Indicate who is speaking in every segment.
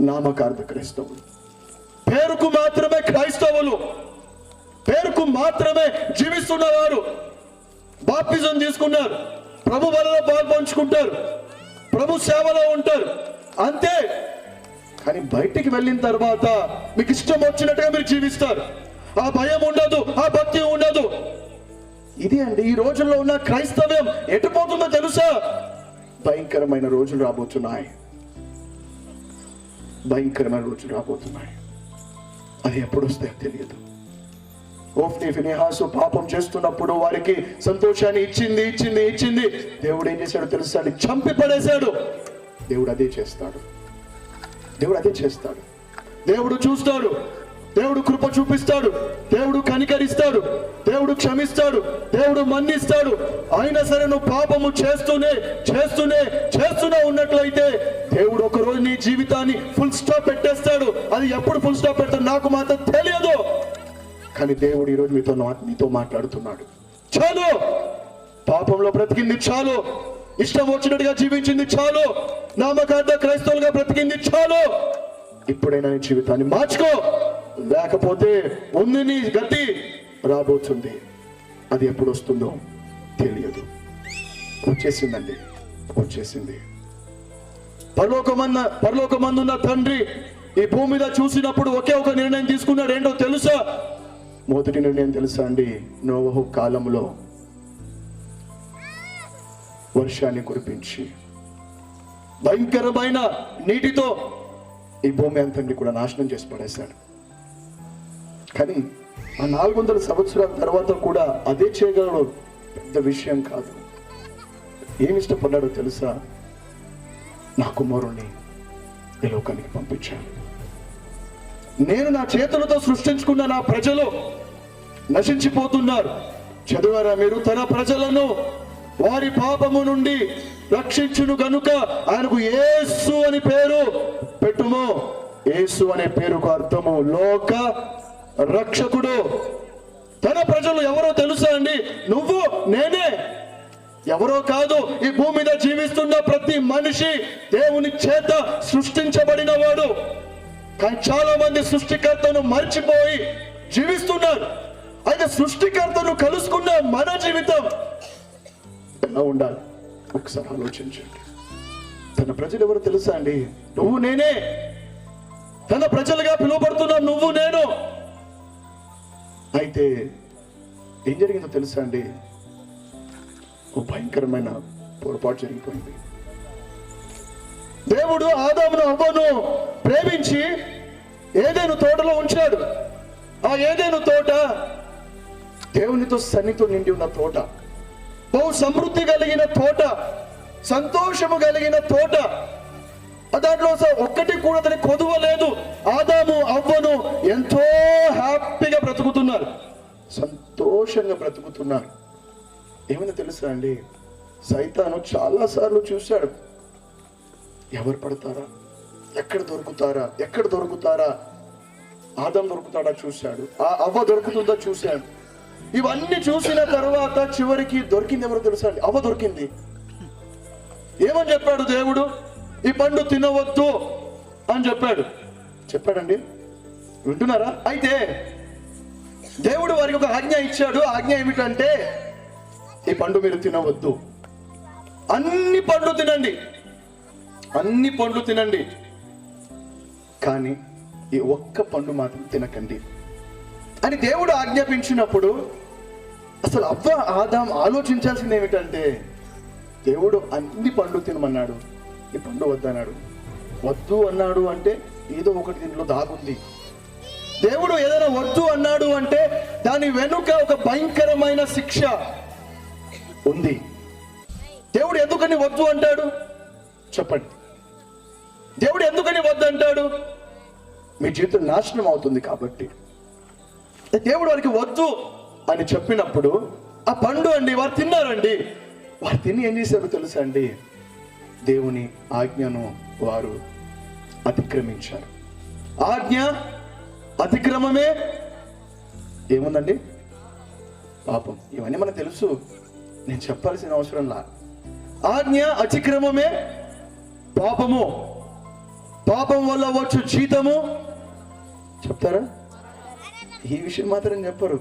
Speaker 1: నామకార్థ క్రైస్తవులు. పేరుకు మాత్రమే క్రైస్తవులు. పేరుకు మాత్రమే జీవిస్తున్నవారు. బాప్తిజం తీసుకున్నారు. ప్రభు వలలో పాల్పంచుకుంటారు. ప్రభు సేవలో ఉంటారు. అంతే. కానీ బయటికి వెళ్ళిన తర్వాత మీకు ఇష్టం వచ్చినట్టుగా మీరు జీవిస్తారు. ఆ భయం ఉండదు ఆ భక్తి ఉండదు. ఇది అండి ఈ రోజుల్లో ఉన్న క్రైస్తవ్యం ఎటుపోతుందో తెలుసా? భయంకరమైన రోజులు రాబోతున్నాయి. భయంకరమైన రోజులు రాబోతున్నాయి. అది ఎప్పుడు వస్తాయో తెలియదు. ఓఫ్ని ఫినిహాసు పాపం చేస్తున్నప్పుడు వారికి సంతోషాన్ని ఇచ్చింది ఇచ్చింది ఇచ్చింది. దేవుడు ఏం చేశాడు తెలుస్తాడు చంపి పడేశాడు దేవుడు అదే చేస్తాడు. దేవుడు అదే చేస్తాడు. దేవుడు చూస్తాడు. దేవుడు కృప చూపిస్తాడు. దేవుడు కనికరిస్తాడు. దేవుడు క్షమిస్తాడు. దేవుడు మన్నిస్తాడు. అయినా సరే నువ్వు పాపము చేస్తూనే చేస్తూనే చేస్తూనే ఉన్నట్లయితే దేవుడు ఒక రోజు నీ జీవితాన్ని ఫుల్ స్టాప్ పెట్టేస్తాడు. అది ఎప్పుడు ఫుల్ స్టాప్ పెడతాడు నాకు మాత్రం తెలియదు. కానీ దేవుడు ఈరోజు మీతో మీతో మాట్లాడుతున్నాడు. చాలు! పాపంలో బ్రతికింది చాలు. ఇష్టం వచ్చినట్టుగా జీవించింది చాలు. నామకార్థ క్రైస్తవులుగా బ్రతికింది చాలు. ఇప్పుడైనా నీ జీవితాన్ని మార్చుకో. లేకపోతే ఉంది నీ గతి రాబోతుంది. అది ఎప్పుడు వస్తుందో తెలియదు. వచ్చేసిందండి. వచ్చేసింది. పరలోకమన్న పరలోకమందున్న తండ్రి ఈ భూమి మీద చూసినప్పుడు ఒకే ఒక నిర్ణయం తీసుకున్నాడు. ఏంటో తెలుసా? మొదటి నిర్ణయం తెలుసా అండి? నోవహు కాలంలో వర్షాన్ని కురిపించి భయంకరమైన నీటితో ఈ భూమి అంతటిని కూడా నాశనం చేసి పడేశాడు. కానీ ఆ నాలుగు వందల సంవత్సరాల తర్వాత కూడా అదే చేయగలడు పెద్ద విషయం కాదు. ఏమి ఇష్టపడ్డాడో తెలుసా? నా కుమారుణ్ణి ఈ లోకానికి పంపించాను నేను నా చేతులతో సృష్టించుకున్న నా ప్రజలు నశించిపోతున్నారు. చదివారా మీరు? తన ప్రజలను వారి పాపము నుండి రక్షించును గనుక ఆయనకు ఏసు అని పేరు పెట్టుము. యేసు అనే పేరుకు అర్థము లోక రక్షకుడు. తన ప్రజలు ఎవరో తెలుసా అండి? నువ్వు నేనే. ఎవరో కాదు ఈ భూమి మీద జీవిస్తున్న ప్రతి మనిషి దేవుని చేత సృష్టించబడిన వాడు కానీ చాలా మంది సృష్టికర్తను మర్చిపోయి జీవిస్తున్నారు. అయితే సృష్టికర్తను కలుసుకున్న మన జీవితం ఎలా ఉండాలి? ఒకసారి ఆలోచించండి. తన ప్రజలు ఎవరు తెలుసా అండి? నువ్వు నేనే. తన ప్రజలుగా పిలువబడుతున్న నువ్వు నేను. అయితే ఏం జరిగిందో తెలుసా అండి? ఓ భయంకరమైన పొరపాటు జరిగిపోయింది. దేవుడు ఆదామును అవ్వను ప్రేమించి ఏదేను తోటలో ఉంచాడు. ఆ ఏదేను తోట దేవునితో సన్నితో నిండి ఉన్న తోట. బహు సమృద్ధి కలిగిన తోట సంతోషము కలిగిన తోట. దాంట్లో ఒక్కటి కూడా అతని కొదువ లేదు. ఆదాము అవ్వను ఎంతో హ్యాపీగా బ్రతుకుతున్నారు. సంతోషంగా బ్రతుకుతున్నారు. ఏమైనా తెలుసా అండి? సైతాను చాలా సార్లు చూశాడు. ఎవరు పడతారా? ఎక్కడ దొరుకుతారా? ఎక్కడ దొరుకుతారా? ఆదం దొరుకుతాడా చూశాడు. ఆ అవ్వ దొరుకుతుందా చూశాడు. ఇవన్నీ చూసిన తర్వాత చివరికి దొరికింది ఎవరో తెలుసా అండి? అవ్వ దొరికింది. ఏమని చెప్పాడు దేవుడు? ఈ పండు తినవద్దు అని చెప్పాడు. చెప్పాడండి? వింటున్నారా? అయితే దేవుడు వారికి ఒక ఆజ్ఞ ఇచ్చాడు. ఆజ్ఞ ఏమిటంటే ఈ పండు మీరు తినవద్దు. అన్ని పండ్లు తినండి. అన్ని పండ్లు తినండి. కానీ ఈ ఒక్క పండు మాత్రం తినకండి. అని దేవుడు ఆజ్ఞాపించినప్పుడు అసలు అవ్వ ఆదాం ఆలోచించాల్సింది ఏమిటంటే దేవుడు అన్ని పండ్లు తినమన్నాడు. ఈ పండు వద్దన్నాడు. వద్దు అన్నాడు అంటే ఏదో ఒకటి దీంట్లో దాగుంది. దేవుడు ఏదైనా వద్దు అన్నాడు అంటే దాని వెనుక ఒక భయంకరమైన శిక్ష ఉంది. దేవుడు ఎందుకని వద్దు అంటాడు? చెప్పండి. దేవుడు ఎందుకని వద్దు అంటాడు? మీ జీవితం నాశనం అవుతుంది కాబట్టి. దేవుడు వారికి వద్దు అని చెప్పినప్పుడు ఆ పండు అండి వారు తిన్నారండి. వారు తిని ఏం చేశారో తెలుసా అండి? దేవుని ఆజ్ఞను వారు అతిక్రమించారు. ఆజ్ఞ అతిక్రమమే? ఏముందండి? పాపం. ఇవన్నీ మనకు తెలుసు. నేను చెప్పాల్సిన అవసరం లా. ఆజ్ఞ అతిక్రమమే? పాపము. పాపం వల్ల వచ్చు జీతము. చెప్తారా? ఈ విషయం మాత్రం చెప్పరు.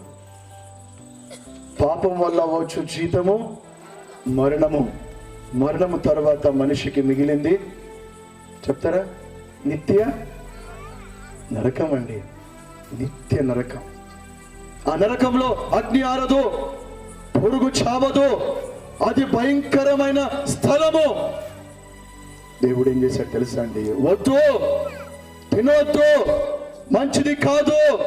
Speaker 1: పాపం వల్ల వచ్చు జీతము మరణము. మరణము తర్వాత మనిషికి మిగిలింది. చెప్తారా? నిత్య నరకం అండి. నిత్య నరకం. ఆ నరకంలో అగ్ని ఆరదు పొరుగు చావదు. అది భయంకరమైన స్థలము. దేవుడు ఏం చేశాడు తెలుసా అండి? వద్దు తినవద్దు మంచిది కాదు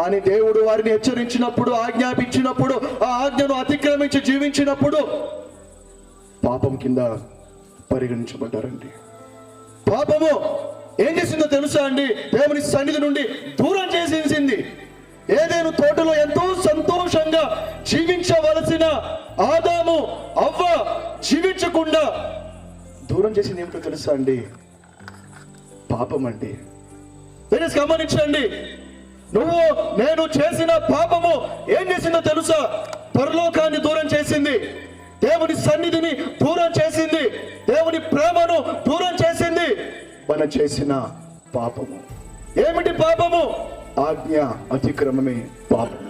Speaker 1: అని దేవుడు వారిని హెచ్చరించినప్పుడు ఆజ్ఞాపించినప్పుడు ఆ ఆజ్ఞను అతిక్రమించి జీవించినప్పుడు పాపం కింద పరిగణించబడ్డారండి. పాపము ఏం చేసిందో తెలుసా అండి? దేవుని సన్నిధి నుండి దూరం చేసేసింది. ఏదైనా తోటలో ఎంతో సంతోషంగా జీవించవలసిన ఆదాము అవ్వ జీవించకుండా దూరం చేసింది ఏమిటో తెలుసా అండి? పాపం అండి గమనించండి. నువ్వు నేను చేసిన పాపము ఏం చేసిందో తెలుసా? పరలోకాన్ని దూరం చేసింది. దేవుని సన్నిధిని దూరం చేసింది. దేవుని ప్రేమను దూరం చేసింది. మనం చేసిన పాపము. ఏమిటి పాపము? ఆజ్ఞ అతిక్రమమే పాపం పాపము.